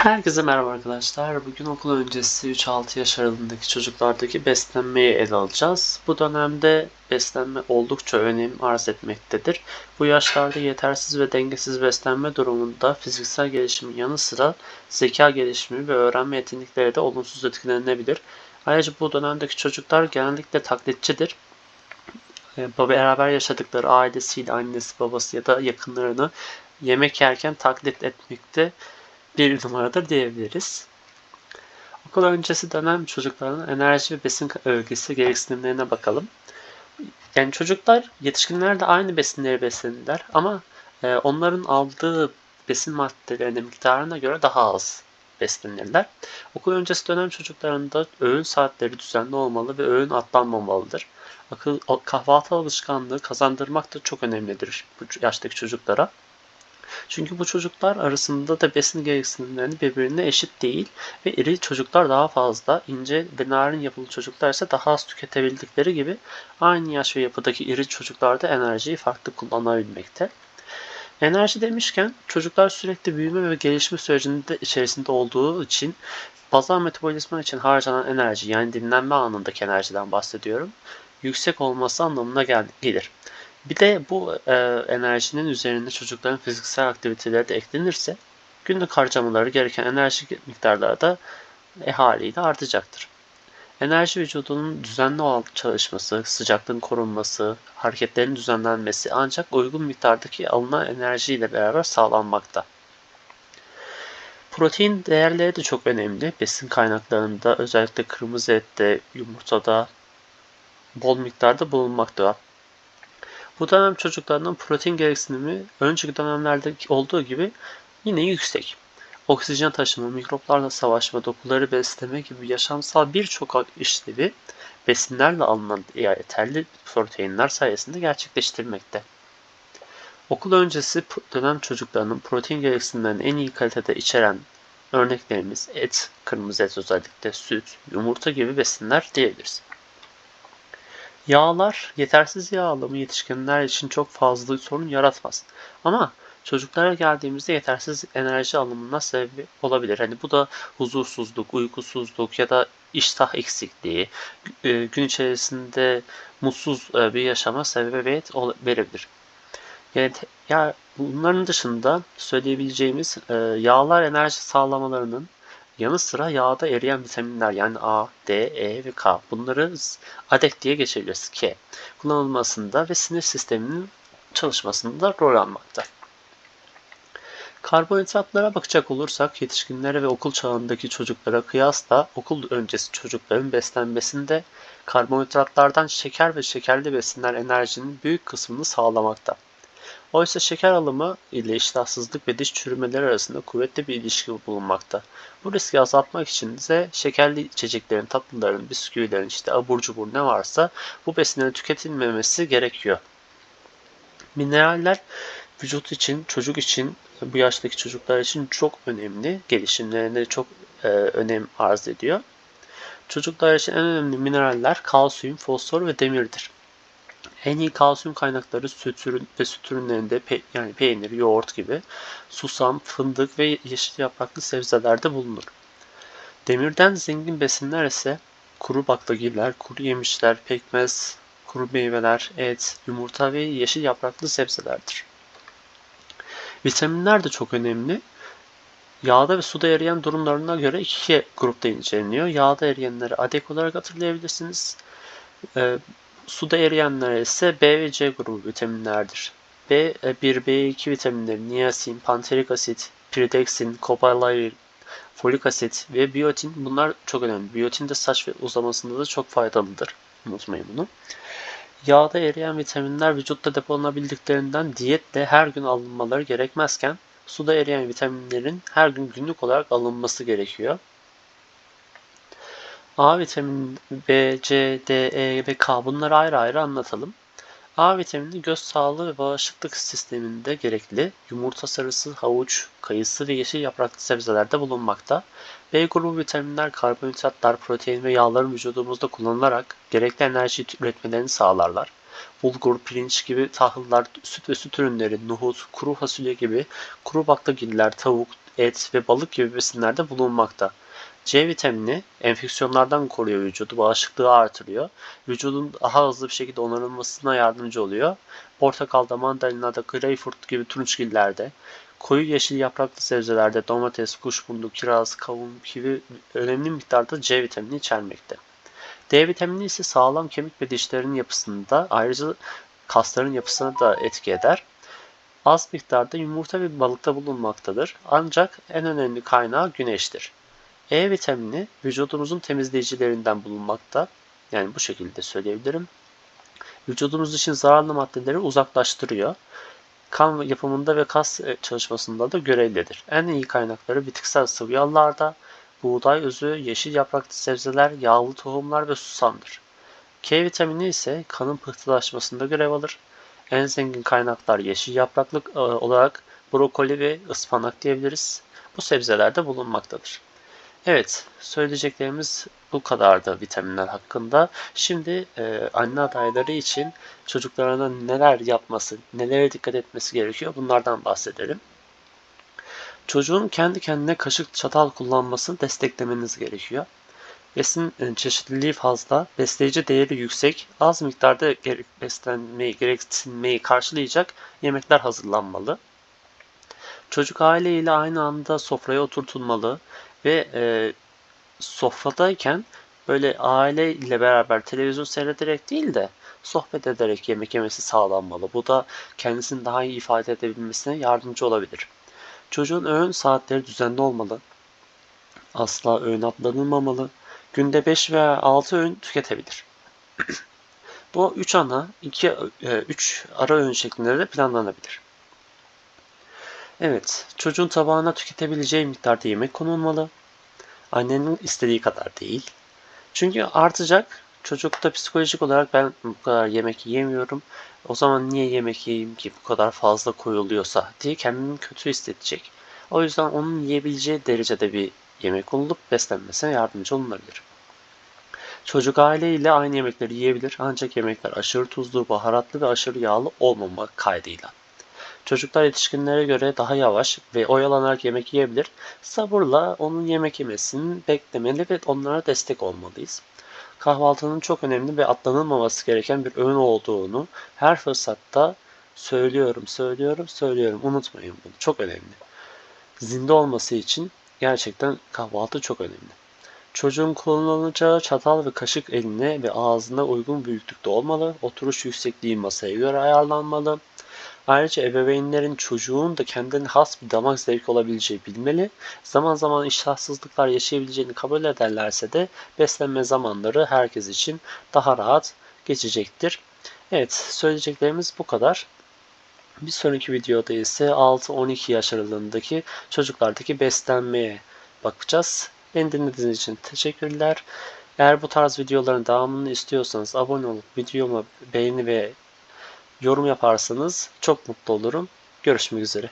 Herkese merhaba arkadaşlar. Bugün okul öncesi 3-6 yaş aralığındaki çocuklardaki beslenmeyi ele alacağız. Bu dönemde beslenme oldukça önem arz etmektedir. Bu yaşlarda yetersiz ve dengesiz beslenme durumunda fiziksel gelişimin yanı sıra zeka gelişimi ve öğrenme yetenekleri de olumsuz etkilenebilir. Ayrıca bu dönemdeki çocuklar genellikle taklitçidir. Ee, beraber yaşadıkları ailesiyle annesi babası ya da yakınlarını yemek yerken taklit etmekte bir numaradır diyebiliriz. Okul öncesi dönem çocukların enerji ve besin ögesi gereksinimlerine bakalım. Yani çocuklar yetişkinler de aynı besinleri beslenirler ama e, onların aldığı besin maddelerinin miktarına göre daha az beslenirler. Okul öncesi dönem çocuklarında öğün saatleri düzenli olmalı ve öğün atlanmamalıdır. Akıl, kahvaltı alışkanlığı kazandırmak da çok önemlidir bu yaştaki çocuklara. Çünkü bu çocuklar arasında da besin gereksinimlerini birbirine eşit değil ve iri çocuklar daha fazla, ince ve narin yapılı çocuklar ise daha az tüketebildikleri gibi aynı yaş ve yapıdaki iri çocuklar da enerjiyi farklı kullanabilmekte. Enerji demişken çocuklar sürekli büyüme ve gelişme sürecinde içerisinde olduğu için bazal metabolizma için harcanan enerji yani dinlenme anındaki enerjiden bahsediyorum. Yüksek olması anlamına gelir. Bir de bu e, enerjinin üzerinde çocukların fiziksel aktiviteleri de eklenirse günlük harcamaları gereken enerji miktarları da e, haliyle artacaktır. Enerji vücudunun düzenli olarak çalışması, sıcaklığın korunması, hareketlerin düzenlenmesi ancak uygun miktardaki alınan enerjiyle beraber sağlanmakta. Protein değerleri de çok önemli. Besin kaynaklarında özellikle kırmızı ette, yumurtada bol miktarda bulunmakta. Bu dönem çocuklarının protein gereksinimi önceki dönemlerde olduğu gibi yine yüksek. Oksijen taşıma, mikroplarla savaşma, dokuları besleme gibi yaşamsal birçok işlevi besinlerle alınan yeterli proteinler sayesinde gerçekleştirmekte. Okul öncesi dönem çocuklarının protein gereksinimlerini en iyi kalitede içeren örneklerimiz et, kırmızı et özellikle süt, yumurta gibi besinler diyebiliriz. Yağlar yetersiz yağ alımı yetişkinler için çok fazla sorun yaratmaz. Ama çocuklara geldiğimizde yetersiz enerji alımına sebep olabilir. Hani bu da huzursuzluk, uykusuzluk ya da iştah eksikliği, e, gün içerisinde mutsuz e, bir yaşama sebebiyet verebilir. Yani ya bunların dışında söyleyebileceğimiz e, yağlar enerji sağlamalarının Yanı sıra yağda eriyen vitaminler yani A, D, E ve K bunları ADEK diye geçebiliriz K kullanılmasında ve sinir sisteminin çalışmasında rol almakta. Karbonhidratlara bakacak olursak yetişkinlere ve okul çağındaki çocuklara kıyasla okul öncesi çocukların beslenmesinde karbonhidratlardan şeker ve şekerli besinler enerjinin büyük kısmını sağlamakta. Oysa şeker alımı ile iştahsızlık ve diş çürümeleri arasında kuvvetli bir ilişki bulunmakta. Bu riski azaltmak için ise şekerli içeceklerin, tatlıların, bisküvilerin, işte abur cubur ne varsa bu besinlerin tüketilmemesi gerekiyor. Mineraller vücut için, çocuk için, bu yaştaki çocuklar için çok önemli. Gelişimlerinde çok e, önem arz ediyor. Çocuklar için en önemli mineraller kalsiyum, fosfor ve demirdir. En iyi kalsiyum kaynakları süt ürün ve süt ürünlerinde pe yani peynir, yoğurt gibi susam, fındık ve yeşil yapraklı sebzelerde bulunur. Demirden zengin besinler ise kuru baklagiller, kuru yemişler, pekmez, kuru meyveler, et, yumurta ve yeşil yapraklı sebzelerdir. Vitaminler de çok önemli. Yağda ve suda eriyen durumlarına göre iki grupta inceleniyor. Yağda eriyenleri adek olarak hatırlayabilirsiniz. Ee, Suda eriyenler ise B ve C grubu vitaminlerdir. B1, B2 vitaminleri niasin, panterik asit, pirideksin, kopalarin, folik asit ve biyotin bunlar çok önemli. Biyotin de saç ve uzamasında da çok faydalıdır. Unutmayın bunu. Yağda eriyen vitaminler vücutta depolanabildiklerinden diyetle her gün alınmaları gerekmezken suda eriyen vitaminlerin her gün günlük olarak alınması gerekiyor. A vitamini B, C, D, E ve K bunları ayrı ayrı anlatalım. A vitamini göz sağlığı ve bağışıklık sisteminde gerekli yumurta sarısı, havuç, kayısı ve yeşil yapraklı sebzelerde bulunmakta. B grubu vitaminler karbonhidratlar, protein ve yağların vücudumuzda kullanılarak gerekli enerji üretmelerini sağlarlar. Bulgur, pirinç gibi tahıllar, süt ve süt ürünleri, nohut, kuru fasulye gibi kuru baklagiller, tavuk, et ve balık gibi besinlerde bulunmakta. C vitamini enfeksiyonlardan koruyor vücudu, bağışıklığı artırıyor. Vücudun daha hızlı bir şekilde onarılmasına yardımcı oluyor. Portakalda, mandalinada, greyfurt gibi turunçgillerde, koyu yeşil yapraklı sebzelerde domates, kuşburnu, kiraz, kavun gibi önemli miktarda C vitamini içermekte. D vitamini ise sağlam kemik ve dişlerin yapısında ayrıca kasların yapısına da etki eder. Az miktarda yumurta ve balıkta bulunmaktadır. Ancak en önemli kaynağı güneştir. E vitamini vücudumuzun temizleyicilerinden bulunmakta. Yani bu şekilde söyleyebilirim. Vücudumuz için zararlı maddeleri uzaklaştırıyor. Kan yapımında ve kas e, çalışmasında da görevlidir. En iyi kaynakları bitkisel sıvı yağlarda, buğday özü, yeşil yapraklı sebzeler, yağlı tohumlar ve susamdır. K vitamini ise kanın pıhtılaşmasında görev alır. En zengin kaynaklar yeşil yapraklı e, olarak brokoli ve ıspanak diyebiliriz. Bu sebzelerde bulunmaktadır. Evet, söyleyeceklerimiz bu kadardı vitaminler hakkında. Şimdi e, anne adayları için çocuklarına neler yapması, nelere dikkat etmesi gerekiyor bunlardan bahsedelim. Çocuğun kendi kendine kaşık çatal kullanmasını desteklemeniz gerekiyor. Besin e, çeşitliliği fazla, besleyici değeri yüksek, az miktarda beslenmeyi, gereksinmeyi karşılayacak yemekler hazırlanmalı. Çocuk aile ile aynı anda sofraya oturtulmalı ve e, sofradayken böyle aile ile beraber televizyon seyrederek değil de sohbet ederek yemek yemesi sağlanmalı. Bu da kendisini daha iyi ifade edebilmesine yardımcı olabilir. Çocuğun öğün saatleri düzenli olmalı. Asla öğün atlanılmamalı. Günde 5 veya 6 öğün tüketebilir. Bu 3 ana, 2 3 e, ara öğün şeklinde de planlanabilir. Evet, çocuğun tabağına tüketebileceği miktarda yemek konulmalı. Annenin istediği kadar değil. Çünkü artacak. Çocukta psikolojik olarak ben bu kadar yemek yiyemiyorum. O zaman niye yemek yiyeyim ki bu kadar fazla koyuluyorsa diye kendini kötü hissedecek. O yüzden onun yiyebileceği derecede bir yemek konulup beslenmesine yardımcı olunabilir. Çocuk aile ile aynı yemekleri yiyebilir ancak yemekler aşırı tuzlu, baharatlı ve aşırı yağlı olmamak kaydıyla. Çocuklar yetişkinlere göre daha yavaş ve oyalanarak yemek yiyebilir. Sabırla onun yemek yemesini beklemeli ve onlara destek olmalıyız. Kahvaltının çok önemli ve atlanılmaması gereken bir öğün olduğunu her fırsatta söylüyorum, söylüyorum, söylüyorum. Unutmayın bunu. Çok önemli. Zinde olması için gerçekten kahvaltı çok önemli. Çocuğun kullanılacağı çatal ve kaşık eline ve ağzına uygun büyüklükte olmalı. Oturuş yüksekliği masaya göre ayarlanmalı. Ayrıca ebeveynlerin çocuğun da kendine has bir damak zevki olabileceği bilmeli. Zaman zaman iştahsızlıklar yaşayabileceğini kabul ederlerse de beslenme zamanları herkes için daha rahat geçecektir. Evet, söyleyeceklerimiz bu kadar. Bir sonraki videoda ise 6-12 yaş aralığındaki çocuklardaki beslenmeye bakacağız. Beni dinlediğiniz için teşekkürler. Eğer bu tarz videoların devamını istiyorsanız abone olup videomu beğeni ve yorum yaparsanız çok mutlu olurum. Görüşmek üzere.